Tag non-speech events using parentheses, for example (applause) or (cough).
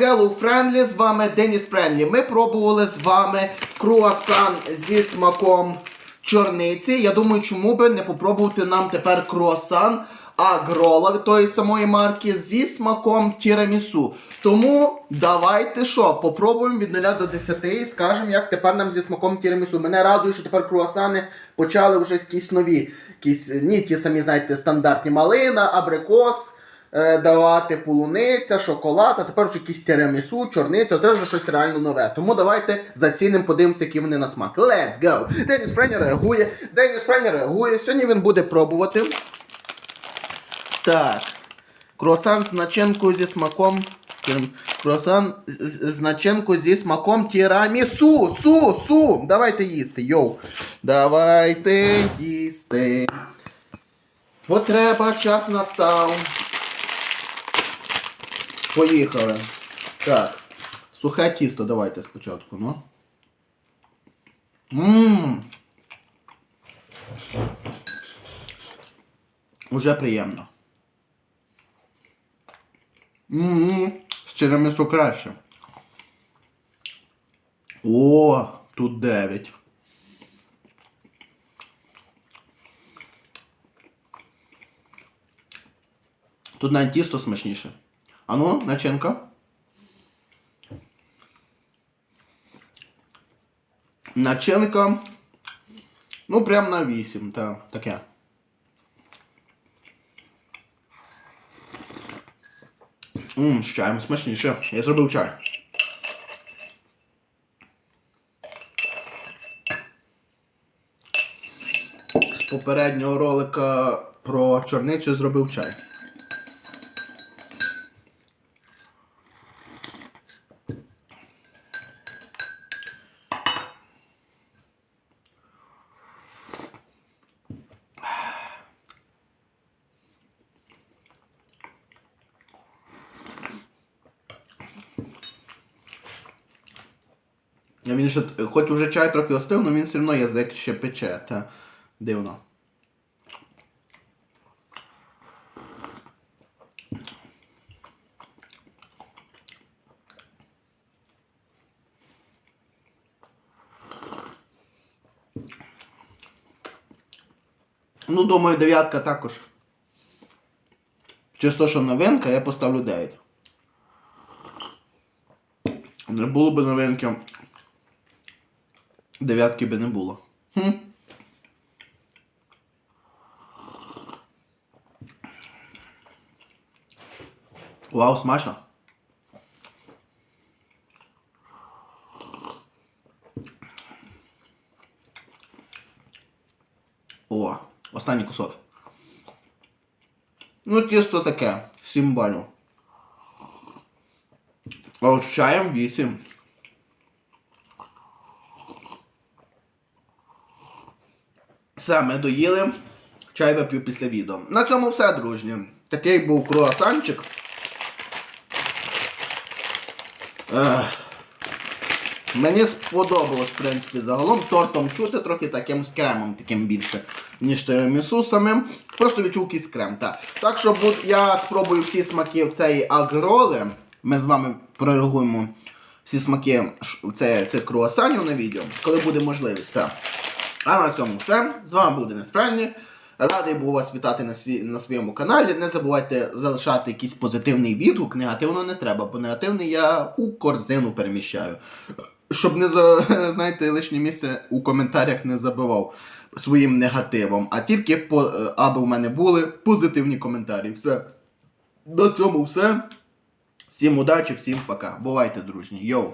Hello Friendly, з вами Деніс Френлі. Ми пробували з вами круасан зі смаком чорниці. Я думаю, чому би не попробувати нам тепер круасан агрола тої самої марки зі смаком тірамісу. Тому давайте що, попробуємо від 0 до 10 і скажемо, як тепер нам зі смаком тірамісу. Мене радує, що тепер круасани почали вже якісь нові. Якісь, ні, ті самі, знаєте, стандартні малина, абрикос давати полуниця, шоколад, а тепер вже якісь тирамісу, чорниця, це вже щось реально нове. Тому давайте зацінимо, подивимося, які вони на смак. Let's go! Деніс Френя реагує. Деніс Френя реагує. Сьогодні він буде пробувати. Так. Круасан з начинкою зі смаком. Круасан з начинкою зі смаком тірамісу. Су, су. Давайте їсти, йоу. Давайте їсти. Бо треба, час настав. Поїхали. Так. Сухе тісто давайте спочатку, ну. Ммм. Уже приємно. Ммм. З тирамісу краще. О, тут 9. Тут навіть тісто смачніше. А ну, начинка. Начинка. Ну, прям на 8, та, таке. Ммм, з чаєм смачніше. Я зробив чай. З попереднього ролика про чорницю зробив чай. Він ще, хоч уже чай трохи остив, але він все одно язик ще пече, та дивно. Ну, думаю, дев'ятка також. Чисто, що новинка, я поставлю 9. Не було б новинки. Дев'ятки би не було. Хм. Вау, смачно. О, останній кусок. Ну, тісто таке, 7 балів. А от чаєм 8. Все, ми доїли. Чай вип'ю після відео. На цьому все, дружні. Такий був круасанчик. Ех. Мені сподобалось, в принципі, загалом тортом чути трохи таким з кремом, таким більше, ніж тирамісу самим. Просто відчув якийсь крем. Так, так що буд- я спробую всі смаки цієї агроли. Ми з вами прореагуємо всі смаки цих круасанів на відео, коли буде можливість. Так. А на цьому все. З вами був Денис Френлі. Радий був вас вітати на, свій, на своєму каналі. Не забувайте залишати якийсь позитивний відгук. Негативно не треба, бо негативний я у корзину переміщаю. Щоб не (laughs) знаєте, лишнє місце у коментарях не забивав своїм негативом, а тільки по, аби в мене були позитивні коментарі. Все. На цьому все. Всім удачі, всім пока. Бувайте, дружні. Йоу!